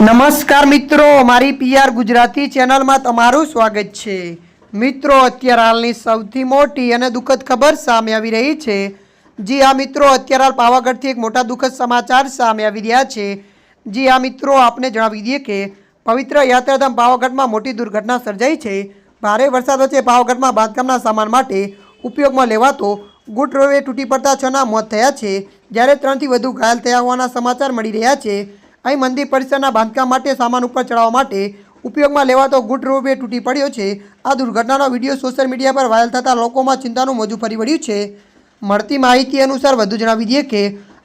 નમસ્કાર મિત્રો, મારી પીઆર ગુજરાતી ચેનલમાં તમારું સ્વાગત છે. મિત્રો, અત્યારે હાલની સૌથી મોટી અને દુઃખદ ખબર સામે આવી રહી છે. જી આ મિત્રો, અત્યારે હાલ પાવાગઢથી એક મોટા દુઃખદ સમાચાર સામે આવી રહ્યા છે. જી આ મિત્રો, આપને જણાવી દઈએ કે પવિત્ર યાત્રાધામ પાવાગઢમાં મોટી દુર્ઘટના સર્જાઈ છે. ભારે વરસાદ વચ્ચે પાવાગઢમાં બાંધકામના સામાન માટે ઉપયોગમાં લેવાતો ગુટ રોવે તૂટી પડતા છના મોત થયા છે. જ્યારે ત્રણથી વધુ ઘાયલ થયા હોવાના સમાચાર મળી રહ્યા છે. અહીં મંદિર પરિસરના બાંધકામ માટે સામાન ઉપર ચડાવવા માટે ઉપયોગમાં લેવાતો ગુડ રોવે તૂટી પડ્યો છે. આ દુર્ઘટનાનો વીડિયો સોશિયલ મીડિયા પર વાયરલ થતાં લોકોમાં ચિંતાનું મોજું ફરી વળ્યું છે. મળતી માહિતી અનુસાર વધુ જણાવી દઈએ કે,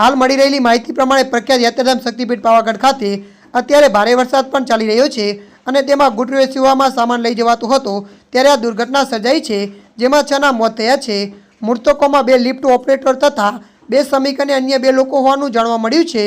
હાલ મળી રહેલી માહિતી પ્રમાણે પ્રખ્યાત યાત્રાધામ શક્તિપીઠ પાવાગઢ ખાતે અત્યારે ભારે વરસાદ પણ ચાલી રહ્યો છે અને તેમાં ગુડ રોવે સેવામાં સામાન લઈ જવાતો હતો. ત્યારે આ દુર્ઘટના સર્જાઈ છે, જેમાં છના મોત થયા છે. મૃતકોમાં બે લિફ્ટ ઓપરેટર તથા બે શ્રમિક અને અન્ય બે લોકો હોવાનું જાણવા મળ્યું છે.